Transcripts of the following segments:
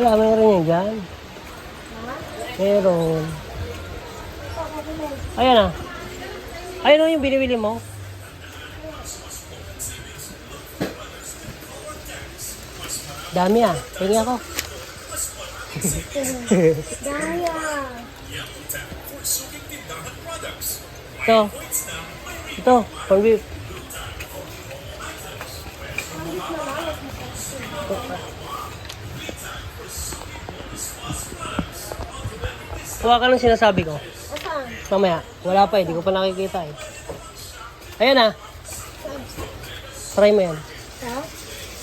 Wala, mayroon yan dyan. Meron. Ito. Ayan ah. Ayan o yung binibili mo. Dami ah. Tingin ako. Daya. Ito. Ito. Corn beef. Kuha ka ng sinasabi ko. Asan? Mamaya. Wala pa eh. Di ko pa nakikita eh. Ayan ah. Try mo yan. Ito?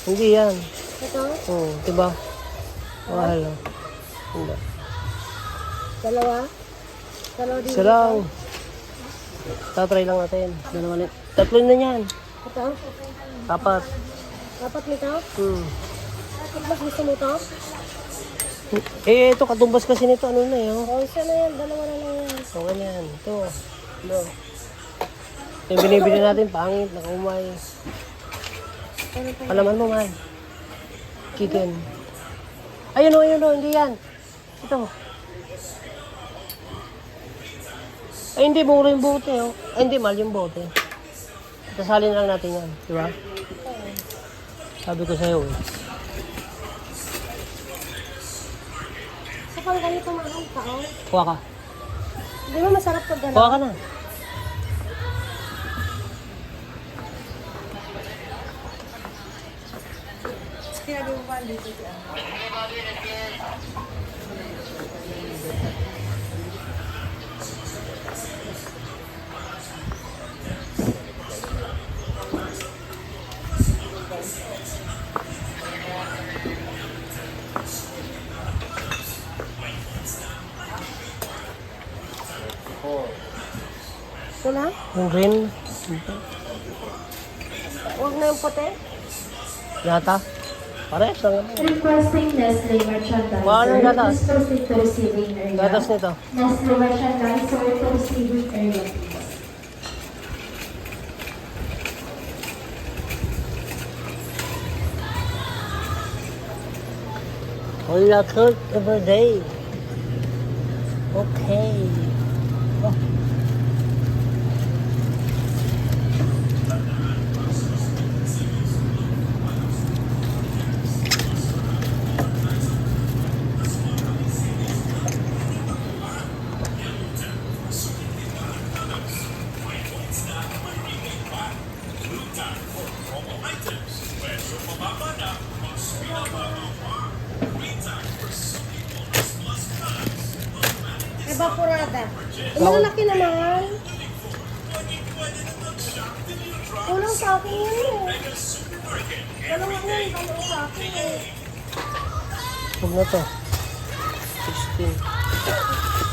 Hindi yan. Ito? Oo, diba? Mahal oh. Hindi. Dalawa? Dalawa din. Isa lang. Tatry lang natin. Dalawa na. Tatlo na yan. Ito? Apat. Dapat nito? Hmm. Mas gusto mo ito? Eh, ito, katumbas kasi nito. Ano na yun? O, isa na yan. Dalawa na lang yan. So, ganyan. Ito. Ano? Ito yung binibili natin. Pangit. Nakaumay. Ano pa? Palaman mo, man. Chicken. Ayun o, ayun o. Hindi yan. Ito. Ay, hindi. Mura yung bote, oh. Ay, hindi. Mahal yung bote. Sasalin lang natin yan. Di ba? Sabi ko sa'yo, eh. Pang ganito mahal ka, oh. Kuha ka. Di ba masarap pag gano'n? Kuha ka na. Sinabi mo ba dito siya? Ito na? Yung green. Huwag na yung puti? Yata. Pares lang. Requesting Nestle merchandiser. Wow, anong gatas? Please proceed to receiving area. Gatas nito. Nestle merchandiser to receiving area. Wala cook every day. Okay. Oh. Huwag na to. 16.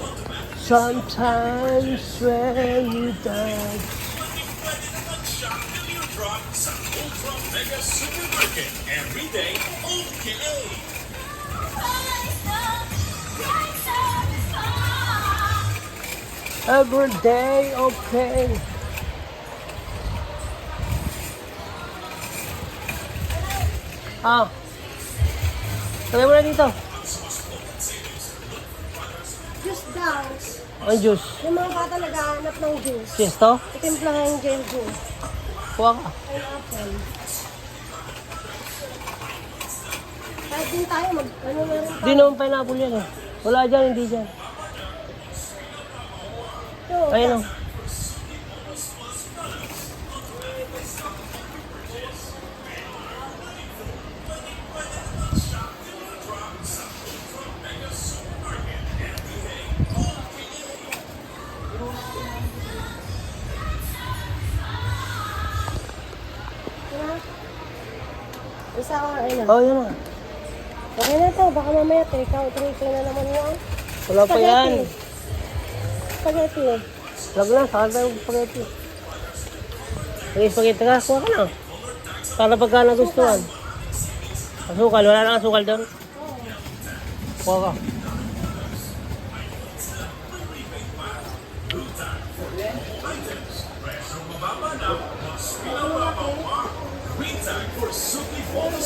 Automatic Sometimes when you die. pwede na mag-shop ng new drop sa Ultra Mega Supermarket. Every day, okay! Every day, okay. Ah. Sabi mo na dito. Juice daw. Ang juice. Yung mga bata naghahanap ng juice. Cheers to? Itimpla nga yung gel juice. Kuha ka. Pineapple. Kahit din tayo, mag, ano rin Di naman pineapple yan eh. Wala dyan, hindi dyan. tayo. Ayun o. Diba? Isa ko ano. Oh, yun na. Okay na to, baka mamaya take out. Tripay na naman yan. Wala pa yan. Spaghetti. Lag na, saka tayo spaghetti. May spaghetti ka, kuha ka na. Para pagka nagustuhan. Asukal, wala nang asukal doon. Kuha ka.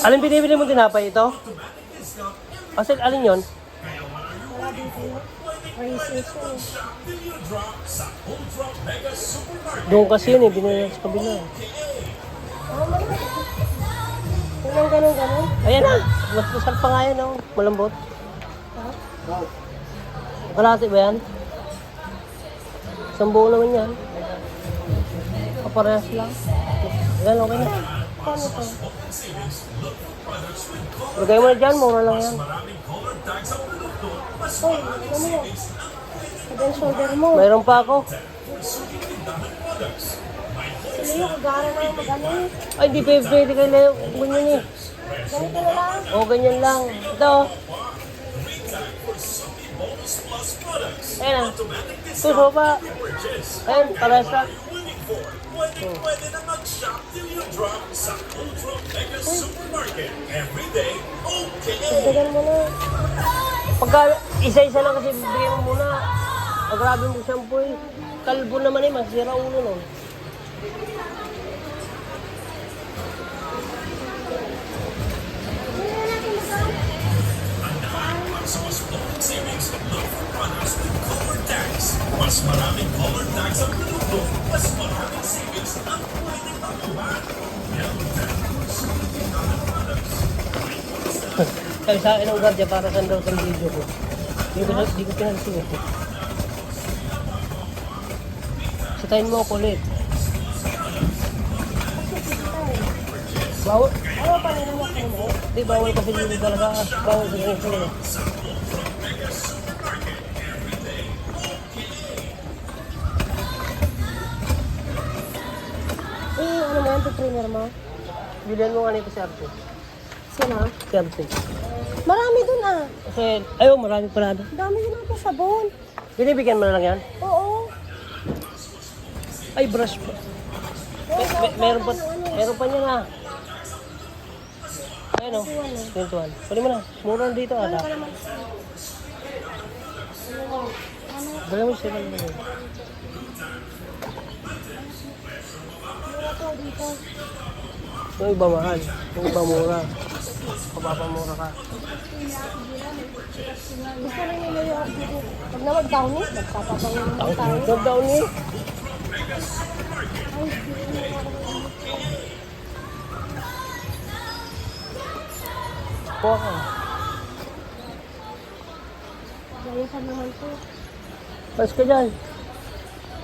Alin binibili mo tinapay ito? Kasi alin yun. Doon kasi yun eh, binili sa kabila. Yung ganun, ganun. Ayan na, mas masarap pa nga yan oh. Malambot. Ha? Kalahati ba yan? Isang buo naman yan. Kaparehas lang. Yan, okay na. Paano to? Lagay mo na dyan, mura lang yan. Uy, ano mo? Head shoulder mo. Mayroon pa ako. Yung kagara na yung mag-ano eh. Ay, di pwede, pwede kayo Leo. Ganyan eh. Ganito na lang. O, ganyan lang. Ito. oh. Ayan ah. Tuso pa. Ayan, parehas lang. Pwede, pwede na mag-shop till you drop sa Ultra Mega Supermarket. Every day, okay. Dagdagan mo na. Pagka isa-isa lang kasi bibigyan mo muna. Pag grabe mo shampoo eh. Kalbo naman eh, masira ulo nun. Sa mas malaking savings, look for products with colored tags. Mas maraming colored tags ang produkto, mas Sabi sa akin ng guardia para saan daw itong video ko. Hindi ko, hindi ko pinansin eh. Sitayin mo ako ulit. Bawal, Ano pa nila mo mo? di bawal kasi dito talaga. Bawal sa ganito ano mo yan? trainer mo? Bilihan mo nga nito si Arce. Sino? Si Arce. Marami dun ah. Kasi, ayaw, marami pa na. Dami yun ang sabon. Binibigyan mo na lang yan? Oo. Ay, brush pa. Me, me, meron pa, meron pa niya na. Ayun o, pintuan. Pwede mo na, mura na dito Ano ata. ka naman? Dala mo siya lang Yung iba mahal, yung iba mura. Papapamura ka. Gusto rin nila yung. Pag na mag-downy, magpapapangin Ang tayo. tulog daw ni. Kuha ka. Naman to. Pas ka dyan.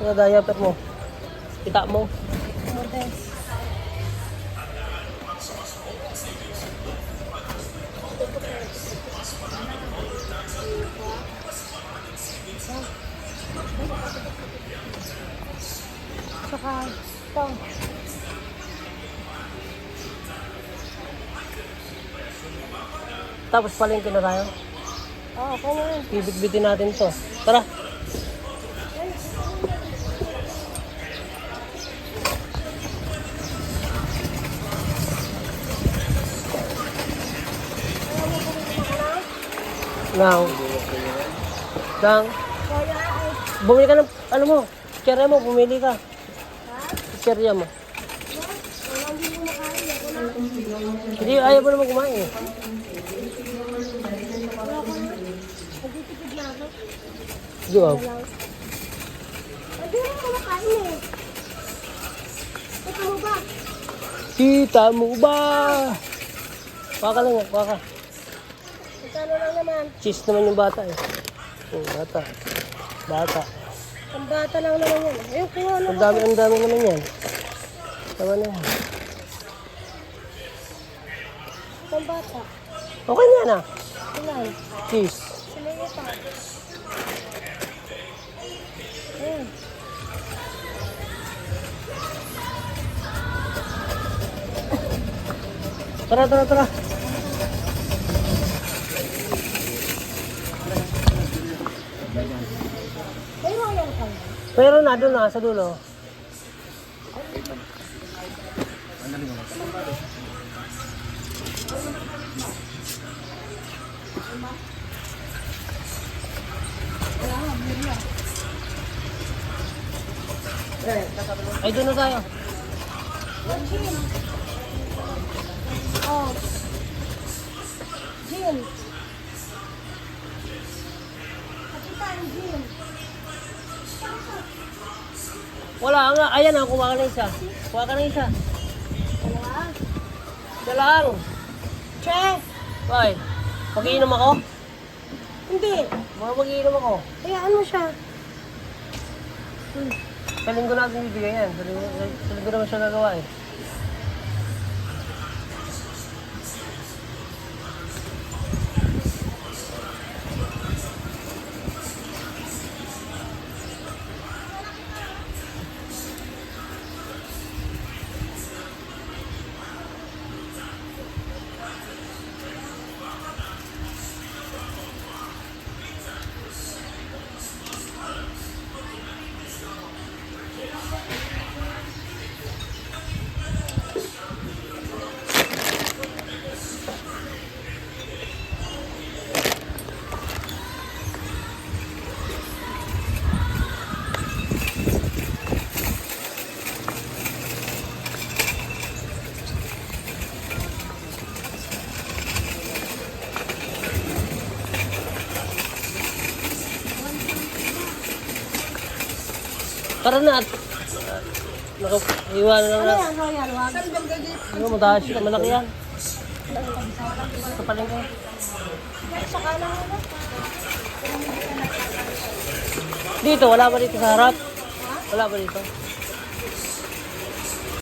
Ano diaper mo? Kita mo. Modest. Tapos palengke na tayo. Oo, okay na yan. Bibit-bitin natin to. Tara. Now. Dang. Kaya Bumili ka ng, ano mo, cherry mo, bumili ka. Cherry mo. Hindi, ayaw mo naman kumain eh. Wala ko na. Nagtitipid na ako. Di ba? Wala. Hindi na ako makain eh. Ito mo ba? Kita mo ba? Waka lang, waka. Magkano lang naman? Cheese naman yung bata eh. Yung bata. Bata. Ang bata lang naman yan. Ayun, kuha na Ang dami, ang dami naman yan. Tama na yan. Ang bata. Okay na ah. Ilan? Cheese. Sila. Ayun. Tara, tara, tara. Pero na, doon na, sa dulo. Ay, doon na tayo. Oh. Jim. Kapitan, Jim. Wala nga. Ayan na, kuha ka na isa. Kuha ka na isa. Dalawa. Isa lang. Che. Bye. Mag-iinom ako? Hindi. Mga mag-iinom ako. Hayaan mo siya. Sa linggo natin bibigyan yan. Sa linggo, sa linggo naman siya gagawa eh. Tara na at... Naka, iwan na lang. Ano, mataas ka, malaki yan. Palengke. Saka lang ano? Dito, wala ba dito sa harap? Wala ba dito?